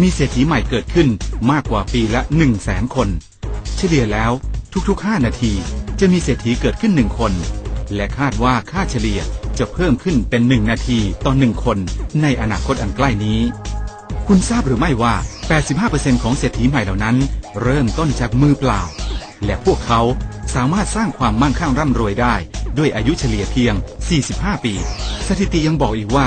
มีเศรษฐีใหม่เกิดขึ้นมากกว่าปีละ 1 0 0 0 0แสนคน เฉลี่ยแล้วทุกๆ 5 นาทีจะมีเศรษฐีเกิดขึ้นหนึ่งคน และคาดว่าค่าเฉลี่ยจะเพิ่มขึ้นเป็น1นาทีต่อหนึ่งคนในอนาคตอันใกล้นี้ คุณทราบหรือไม่ว่า 85%ของเศรษฐีใหม่เหล่านั้น เริ่มต้นจากมือเปล่า และพวกเขาสามารถสร้างความมั่งคั่งร่ำรวยได้ ด้วยอายุเฉลี่ยเพียง 45 ปี สถิติยังบอกอีกว่า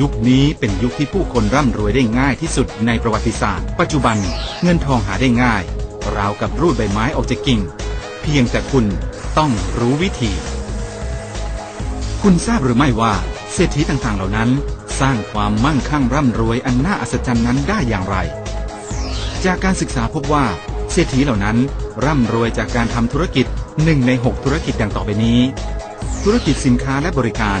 ยุคนี้เป็นยุคที่ผู้คนร่ำรวยได้ง่ายที่สุดในประวัติศาสตร์ ปัจจุบันเงินทองหาได้ง่าย ราวกับรูดใบไม้ออกจากกิ่ง เพียงแต่คุณต้องรู้วิธี คุณทราบหรือไม่ว่าเศรษฐีต่างๆเหล่านั้น สร้างความมั่งคั่งร่ำรวยอันน่าอัศจรรย์นั้นได้อย่างไร จากการศึกษาพบว่าเศรษฐีเหล่านั้นร่ำรวยจากการทำธุรกิจหนึ่งในหกธุรกิจดังต่อไปนี้ ธุรกิจสินค้าและบริการ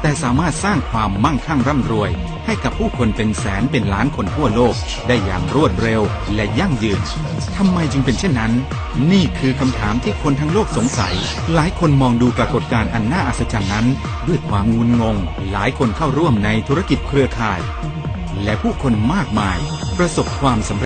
แต่สามารถสร้างความมั่งคั่งร่ำรวย ให้กับผู้คนเป็นแสนเป็นล้านคนทั่วโลก ได้อย่างรวดเร็วและยั่งยืนทำไมจึงเป็นเช่นนั้น นี่คือคำถามที่คนทั้งโลกสงสัย หลายคนมองดูปรากฏการณ์อันน่าอัศจรรย์นั้น ด้วยความงุนงง หลายคนเข้าร่วมในธุรกิจเครือข่าย และผู้คนมากมายประสบความสำเร็จ